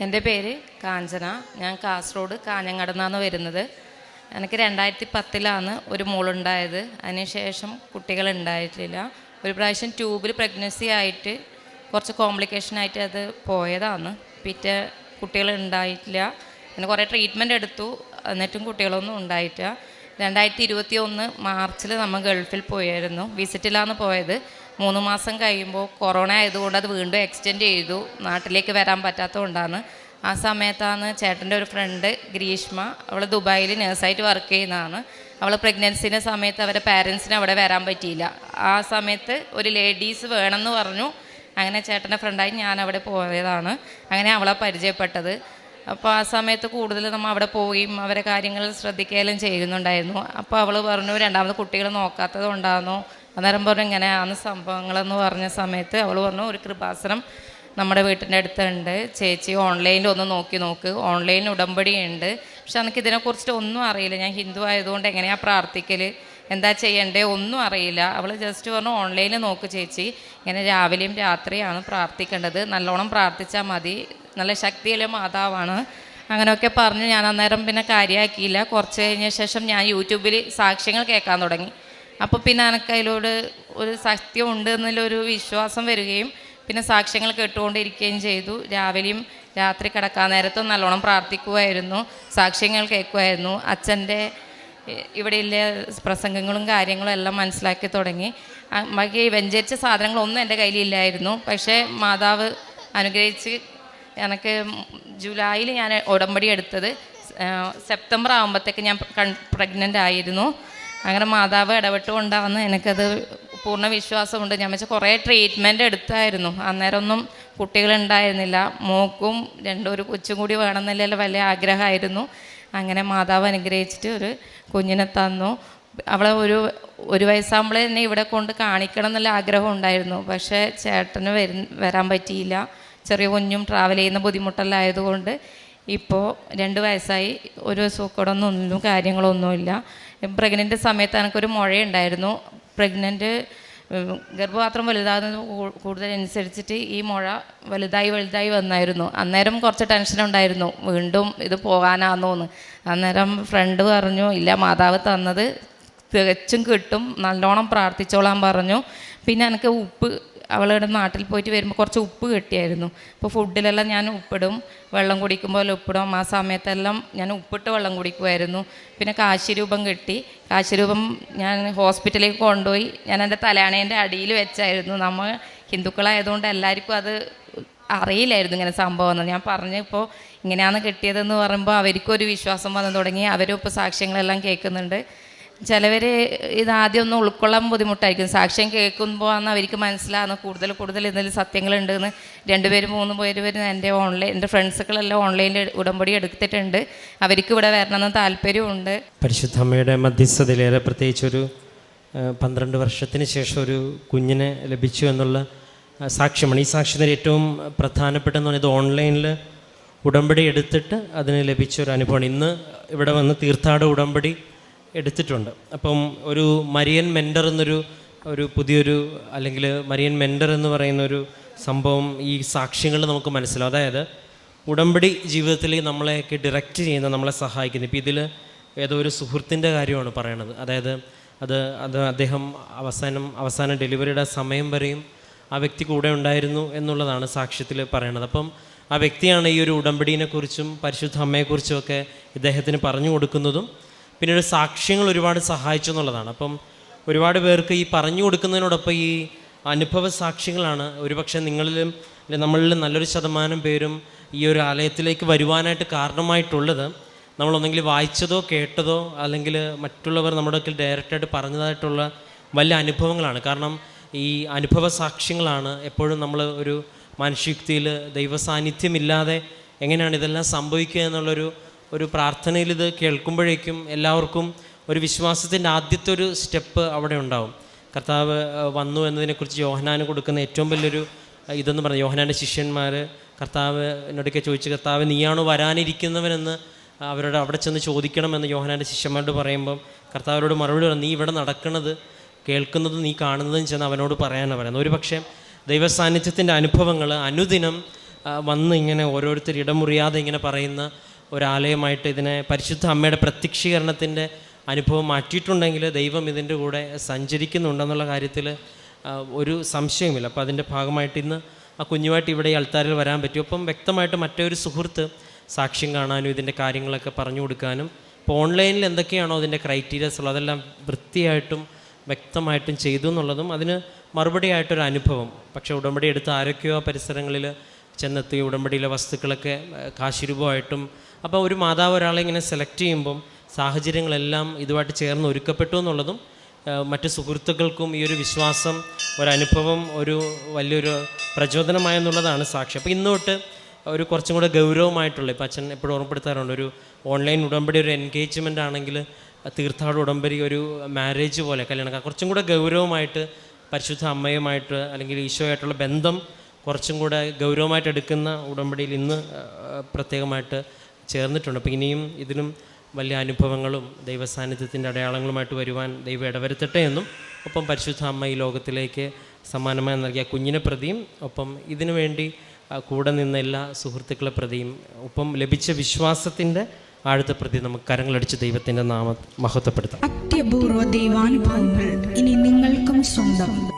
എന്റെ പേര് കാഞ്ചന. ഞാൻ കാസർഗോഡ് കാഞ്ഞങ്ങടന്നാണ് വരുന്നത്. എനിക്ക് രണ്ടായിരത്തി പത്തിലാണ് ഒരു മോളുണ്ടായത്. അതിനുശേഷം കുട്ടികൾ ഉണ്ടായിട്ടില്ല ഒരു പ്രാവശ്യം ട്യൂബിൽ പ്രഗ്നൻസി ആയിട്ട് കുറച്ച് കോംപ്ലിക്കേഷൻ ആയിട്ട് അത് പോയതാണ്. പിറ്റേ കുട്ടികൾ ഉണ്ടായിട്ടില്ല പിന്നെ കുറേ ട്രീറ്റ്മെന്റ് എടുത്തു. എന്നിട്ടും കുട്ടികളൊന്നും ഉണ്ടായിട്ടില്ല. രണ്ടായിരത്തി ഇരുപത്തി ഒന്ന് മാർച്ചിൽ നമ്മൾ ഗൾഫിൽ പോയായിരുന്നു. വിസിറ്റിലാണ് പോയത്. മൂന്ന് മാസം കഴിയുമ്പോൾ കൊറോണ ആയതുകൊണ്ട് അത് വീണ്ടും എക്സ്റ്റെൻഡ് ചെയ്തു. നാട്ടിലേക്ക് വരാൻ പറ്റാത്തതുകൊണ്ടാണ്. ആ സമയത്താണ് ചേട്ടന്റെ ഒരു ഫ്രണ്ട് ഗ്രീഷ്മ. അവൾ ദുബായിൽ നേഴ്സായിട്ട് വർക്ക് ചെയ്യുന്നതാണ്. അവൾ പ്രഗ്നൻസിന്റെ സമയത്ത് അവരുടെ പാരൻസിന് അവിടെ വരാൻ പറ്റിയില്ല. ആ സമയത്ത് ഒരു ലേഡീസ് വേണമെന്ന് പറഞ്ഞു. അങ്ങനെ ചേട്ടന്റെ ഫ്രണ്ടായി ഞാൻ അവിടെ പോയതാണ്. അങ്ങനെ അവളെ പരിചയപ്പെട്ടത്. അപ്പോൾ ആ സമയത്ത് കൂടുതൽ നമ്മൾ അവിടെ പോവുകയും അവരെ കാര്യങ്ങൾ ശ്രദ്ധിക്കുകയും ചെയ്യുന്നുണ്ടായിരുന്നു. അപ്പോൾ അവൾ പറഞ്ഞു രണ്ടാമത് കുട്ടികൾ നോക്കാത്തത് കൊണ്ടാണോ അന്നേരം പറഞ്ഞു ഇങ്ങനെ ആണ് സംഭവങ്ങളെന്ന് പറഞ്ഞ സമയത്ത് അവൾ പറഞ്ഞു ഒരു കൃപാസനം നമ്മുടെ വീട്ടിന്റെ അടുത്തുണ്ട്. ചേച്ചി ഓൺലൈനിൽ ഒന്ന് നോക്കി നോക്ക്. ഓൺലൈനിൽ ഉടമ്പടി ഉണ്ട് പക്ഷെ എനിക്ക് ഇതിനെക്കുറിച്ചിട്ട് ഒന്നും അറിയില്ല. ഞാൻ ഹിന്ദു ആയതുകൊണ്ട് എങ്ങനെയാണ് പ്രാർത്ഥിക്കൽ എന്താ ചെയ്യണ്ടേ? ഒന്നും അറിയില്ല. അവൾ ജസ്റ്റ് പറഞ്ഞു ഓൺലൈനിൽ നോക്ക് ചേച്ചി. ഇങ്ങനെ രാവിലെയും രാത്രിയാണ് പ്രാർത്ഥിക്കേണ്ടത്. നല്ലോണം പ്രാർത്ഥിച്ചാൽ മതി. നല്ല ശക്തിയുള്ള മാതാവാണ്. അങ്ങനെയൊക്കെ പറഞ്ഞ് ഞാൻ അന്നേരം പിന്നെ കാര്യമാക്കിയില്ല കുറച്ച് കഴിഞ്ഞ ശേഷം ഞാൻ യൂട്യൂബിൽ സാക്ഷ്യങ്ങൾ കേൾക്കാൻ തുടങ്ങി. അപ്പോൾ പിന്നെ എനിക്ക് അതിലോട് ഒരു സത്യം ഉണ്ട് എന്നുള്ളൊരു വിശ്വാസം വരികയും പിന്നെ സാക്ഷ്യങ്ങൾ കേട്ടുകൊണ്ടിരിക്കുകയും ചെയ്തു. രാവിലെയും രാത്രി കിടക്കാൻ നേരത്തും നല്ലോണം പ്രാർത്ഥിക്കുമായിരുന്നു സാക്ഷ്യങ്ങൾ കേൾക്കുമായിരുന്നു അച്ഛന്റെ ഇവിടെയുള്ള പ്രസംഗങ്ങളും കാര്യങ്ങളും എല്ലാം മനസ്സിലാക്കി തുടങ്ങി. ബാക്കി വെഞ്ചരിച്ച സാധനങ്ങളൊന്നും എന്റെ കയ്യിലില്ലായിരുന്നു. പക്ഷേ മാതാവ് അനുഗ്രഹിച്ച് എനിക്ക് ജൂലൈയിൽ ഞാൻ ഉടമ്പടി എടുത്തത് സെപ്റ്റംബർ ആകുമ്പോഴത്തേക്ക് ഞാൻ പ്രഗ്നന്റ് ആയിരുന്നു. അങ്ങനെ മാതാവ് ഇടപെട്ടുകൊണ്ടാണ് എനിക്കത് പൂർണ വിശ്വാസമുണ്ട്. ഞാൻ വെച്ചാൽ കുറേ ട്രീറ്റ്മെന്റ് എടുത്തായിരുന്നു. അന്നേരമൊന്നും കുട്ടികളുണ്ടായിരുന്നില്ല. മോക്കും രണ്ടും ഒരു കൊച്ചും കൂടി വേണമെന്നില്ല വലിയ ആഗ്രഹമായിരുന്നു. അങ്ങനെ മാതാവ് അനുഗ്രഹിച്ചിട്ട് ഒരു കുഞ്ഞിനെ തന്നു. അവളെ ഒരു ഒരു വയസ്സാകുമ്പോൾ തന്നെ ഇവിടെ കൊണ്ട് കാണിക്കണം എന്നുള്ള ആഗ്രഹം ഉണ്ടായിരുന്നു. പക്ഷേ ചേട്ടന് വരു വരാൻ പറ്റിയില്ല. ചെറിയ കുഞ്ഞും ട്രാവൽ ചെയ്യുന്ന ബുദ്ധിമുട്ടെല്ലാം ആയതുകൊണ്ട് ഇപ്പോൾ രണ്ട് വയസ്സായി. ഒരു സൂക്കടൊന്നും ഒന്നും കാര്യങ്ങളൊന്നുമില്ല. പ്രഗ്നന്റ് സമയത്ത് എനിക്കൊരു മുഴയുണ്ടായിരുന്നു. പ്രഗ്നന്റ് ഗർഭപാത്രം വലുതാകുന്നത് കൂടുതലനുസരിച്ചിട്ട് ഈ മുഴ വലുതായി വലുതായി വന്നായിരുന്നു. അന്നേരം കുറച്ച് ടെൻഷൻ ഉണ്ടായിരുന്നു. വീണ്ടും ഇത് പോകാനാന്നോന്ന്. അന്നേരം ഫ്രണ്ട് പറഞ്ഞു ഇല്ല മാതാവ് തന്നത് തികച്ചും കിട്ടും. നല്ലോണം പ്രാർത്ഥിച്ചോളാൻ പറഞ്ഞു. പിന്നെ എനിക്ക് ഉപ്പ് അവളുടെ നാട്ടിൽ പോയിട്ട് വരുമ്പോൾ കുറച്ച് ഉപ്പ് കിട്ടിയായിരുന്നു. അപ്പോൾ ഫുഡിലെല്ലാം ഞാൻ ഉപ്പിടും. വെള്ളം കുടിക്കുമ്പോൾ ഉപ്പിടും. ആ സമയത്തെല്ലാം ഞാൻ ഉപ്പിട്ട് വെള്ളം കുടിക്കുമായിരുന്നു പിന്നെ കാശിരൂപം കിട്ടി. കാശിരൂപം ഞാൻ ഹോസ്പിറ്റലിലേക്ക് കൊണ്ടുപോയി. ഞാൻ എന്റെ തലയാണേന്റെ അടിയിൽ വെച്ചായിരുന്നു. നമ്മൾ ഹിന്ദുക്കളായതുകൊണ്ട് എല്ലാവർക്കും അത് അറിയില്ലായിരുന്നു ഇങ്ങനെ സംഭവം എന്ന്. ഞാൻ പറഞ്ഞപ്പോൾ ഇങ്ങനെയാണ് കിട്ടിയതെന്ന് പറയുമ്പോൾ അവർക്കും ഒരു വിശ്വാസം വന്നു തുടങ്ങി. അവരും ഇപ്പോൾ സാക്ഷ്യങ്ങളെല്ലാം കേൾക്കുന്നുണ്ട്. ചിലവർ ഇത് ആദ്യം ഒന്ന് ഉൾക്കൊള്ളാൻ ബുദ്ധിമുട്ടായിരിക്കും. സാക്ഷ്യം കേൾക്കുമ്പോൾ ആണ് അവർക്ക് മനസ്സിലാകുന്ന കൂടുതൽ കൂടുതൽ ഇതിൽ സത്യങ്ങളുണ്ടെന്ന്. രണ്ടുപേരും മൂന്ന് പേര് വരും എന്റെ ഓൺലൈൻ എന്റെ ഫ്രണ്ട്സുകളെല്ലാം ഓൺലൈനിൽ ഉടമ്പടി എടുത്തിട്ടുണ്ട്. അവർക്ക് ഇവിടെ വരണമെന്ന് താല്പര്യമുണ്ട്. പരിശുദ്ധമ്മയുടെ മധ്യസ്ഥതയിലേറെ പ്രത്യേകിച്ച് ഒരു പന്ത്രണ്ട് വർഷത്തിന് ശേഷം ഒരു കുഞ്ഞിനെ ലഭിച്ചു എന്നുള്ള സാക്ഷ്യമാണ്. ഈ സാക്ഷ്യത്തിന് ഏറ്റവും പ്രധാനപ്പെട്ടെന്ന് പറയുന്നത് ഓൺലൈനിൽ ഉടമ്പടി എടുത്തിട്ട് അതിന് ലഭിച്ച ഒരു അനുഭവമാണ്. ഇന്ന് ഇവിടെ വന്ന് തീർത്ഥാട ഉടമ്പടി എടുത്തിട്ടുണ്ട്. അപ്പം ഒരു മരിയൻ മെൻഡർ എന്നൊരു ഒരു പുതിയൊരു അല്ലെങ്കിൽ മരിയൻ മെൻഡർ എന്ന് പറയുന്ന ഒരു സംഭവം ഈ സാക്ഷ്യങ്ങൾ നമുക്ക് മനസ്സിലാവും. അതായത് ഉടമ്പടി ജീവിതത്തിൽ നമ്മളെയൊക്കെ ഡിറക്റ്റ് ചെയ്യുന്ന നമ്മളെ സഹായിക്കുന്നത് ഇപ്പോൾ ഇതിൽ ഏതോ ഒരു സുഹൃത്തിന്റെ കാര്യമാണ് പറയണത്. അതായത് അത് അത് അദ്ദേഹം അവസാനം അവസാന ഡെലിവറിയുടെ സമയം വരെയും ആ വ്യക്തി കൂടെ ഉണ്ടായിരുന്നു എന്നുള്ളതാണ് സാക്ഷ്യത്തിൽ പറയണത്. അപ്പം ആ വ്യക്തിയാണ് ഈ ഒരു ഉടമ്പടിയെക്കുറിച്ചും പരിശുദ്ധ അമ്മയെക്കുറിച്ചും ഒക്കെ ഇദ്ദേഹത്തിന് പറഞ്ഞു കൊടുക്കുന്നതും പിന്നീട് സാക്ഷ്യങ്ങൾ ഒരുപാട് സഹായിച്ചു എന്നുള്ളതാണ്. അപ്പം ഒരുപാട് പേർക്ക് ഈ പറഞ്ഞു കൊടുക്കുന്നതിനോടൊപ്പം ഈ അനുഭവ സാക്ഷ്യങ്ങളാണ്. ഒരുപക്ഷെ നിങ്ങളിലും അല്ലെ നമ്മളിലും നല്ലൊരു ശതമാനം പേരും ഈ ഒരു ആലയത്തിലേക്ക് വരുവാനായിട്ട് കാരണമായിട്ടുള്ളത്. നമ്മളൊന്നെങ്കിൽ വായിച്ചതോ കേട്ടതോ അല്ലെങ്കിൽ മറ്റുള്ളവർ നമ്മുടെ ഡയറക്റ്റായിട്ട് പറഞ്ഞതായിട്ടുള്ള വലിയ അനുഭവങ്ങളാണ്. കാരണം ഈ അനുഭവ സാക്ഷ്യങ്ങളാണ് എപ്പോഴും നമ്മൾ ഒരു മനുഷ്യയുക്തിയിൽ ദൈവസാന്നിധ്യമില്ലാതെ എങ്ങനെയാണ് ഇതെല്ലാം സംഭവിക്കുക എന്നുള്ളൊരു ഒരു പ്രാർത്ഥനയിൽ ഇത് കേൾക്കുമ്പോഴേക്കും എല്ലാവർക്കും ഒരു വിശ്വാസത്തിന്റെ ആദ്യത്തെ ഒരു സ്റ്റെപ്പ് അവിടെ ഉണ്ടാവും. കർത്താവ് വന്നു എന്നതിനെക്കുറിച്ച് യോഹനാന് കൊടുക്കുന്ന ഏറ്റവും വലിയൊരു ഇതെന്ന് പറഞ്ഞു. യോഹനാന്റെ ശിഷ്യന്മാർ കർത്താവ് എന്നോടൊക്കെ ചോദിച്ച് കർത്താവ് നീയാണോ വരാനിരിക്കുന്നവനെന്ന് അവരോട് അവിടെ ചെന്ന് ചോദിക്കണമെന്ന് യോഹനാന്റെ ശിഷ്യന്മാരോട് പറയുമ്പം കർത്താവരോട് മറുപടി പറഞ്ഞു നീ ഇവിടെ നടക്കുന്നത് കേൾക്കുന്നത് നീ കാണുന്നതും ചെന്ന് അവനോട് പറയാനാണ് പറയുന്നത്. ഒരു പക്ഷേ ദൈവസാന്നിധ്യത്തിന്റെ അനുഭവങ്ങൾ അനുദിനം വന്ന് ഇങ്ങനെ ഓരോരുത്തർ ഇടമുറിയാതെ ഇങ്ങനെ പറയുന്ന ഒരാലയമായിട്ട് ഇതിനെ പരിശുദ്ധ അമ്മയുടെ പ്രത്യക്ഷീകരണത്തിന്റെ അനുഭവം മാറ്റിയിട്ടുണ്ടെങ്കിൽ ദൈവം ഇതിന്റെ കൂടെ സഞ്ചരിക്കുന്നുണ്ടെന്നുള്ള കാര്യത്തിൽ ഒരു സംശയമില്ല അപ്പോൾ അതിന്റെ ഭാഗമായിട്ട് ഇന്ന് ആ കുഞ്ഞുമായിട്ട് ഇവിടെ ഈ അൾത്താരിൽ വരാൻ പറ്റും. അപ്പം വ്യക്തമായിട്ട് മറ്റൊരു സുഹൃത്ത് സാക്ഷ്യം കാണാനും ഇതിന്റെ കാര്യങ്ങളൊക്കെ പറഞ്ഞു കൊടുക്കാനും ഇപ്പോൾ ഓൺലൈനിൽ എന്തൊക്കെയാണോ അതിന്റെ ക്രൈറ്റീരിയസ് ഉള്ളത് അതെല്ലാം വൃത്തിയായിട്ടും വ്യക്തമായിട്ടും ചെയ്തു എന്നുള്ളതും അതിന് മറുപടിയായിട്ടൊരു അനുഭവം. പക്ഷേ ഉടമ്പടി എടുത്ത് ആരൊക്കെയോ പരിസരങ്ങളിൽ ചെന്നെത്തി ഉടമ്പടിയിലെ വസ്തുക്കളൊക്കെ കാശിരൂപമായിട്ടും അപ്പോൾ ഒരു മാതാവ് ഒരാളെ ഇങ്ങനെ സെലക്ട് ചെയ്യുമ്പം സാഹചര്യങ്ങളെല്ലാം ഇതുമായിട്ട് ചേർന്ന് ഒരുക്കപ്പെട്ടു എന്നുള്ളതും മറ്റു സുഹൃത്തുക്കൾക്കും ഈ ഒരു വിശ്വാസം ഒരനുഭവം ഒരു വലിയൊരു പ്രചോദനമായെന്നുള്ളതാണ് സാക്ഷി. അപ്പോൾ ഇന്നോട്ട് ഒരു കുറച്ചും കൂടെ ഗൗരവമായിട്ടുള്ള ഇപ്പം അച്ഛൻ എപ്പോഴും ഓർമ്മപ്പെടുത്താറുണ്ട് ഒരു ഓൺലൈൻ ഉടമ്പടി ഒരു എൻഗേജ്മെന്റ് ആണെങ്കിൽ തീർത്ഥാട ഉടമ്പടി ഒരു മാരേജ് പോലെ കല്യാണം കുറച്ചും കൂടെ ഗൗരവമായിട്ട് പരിശുദ്ധ അമ്മയുമായിട്ട് അല്ലെങ്കിൽ ഈശോയായിട്ടുള്ള ബന്ധം കുറച്ചും കൂടെ ഗൗരവമായിട്ട് എടുക്കുന്ന ഉടമ്പടിയിൽ ഇന്ന് പ്രത്യേകമായിട്ട് ചേർന്നിട്ടുണ്ട്. അപ്പോൾ ഇനിയും ഇതിലും വലിയ അനുഭവങ്ങളും ദൈവസാന്നിധ്യത്തിന്റെ അടയാളങ്ങളുമായിട്ട് വരുവാൻ ദൈവം ഇടവരുത്തട്ടെ എന്നും ഒപ്പം പരിശുദ്ധ അമ്മ ഈ ലോകത്തിലേക്ക് സമ്മാനമായി നൽകിയ കുഞ്ഞിനെ പ്രതിയും ഒപ്പം ഇതിനു വേണ്ടി കൂടെ നിന്ന എല്ലാ സുഹൃത്തുക്കളെ പ്രതിയും ഒപ്പം ലഭിച്ച വിശ്വാസത്തിന്റെ ആഴത്തെ പ്രതി നമുക്ക് കരങ്ങളടിച്ച് ദൈവത്തിന്റെ നാമ മഹത്വപ്പെടുത്താം. അത്യപൂർവ ദൈവാനുഭവങ്ങൾ ഇനി നിങ്ങൾക്കും സ്വന്തം.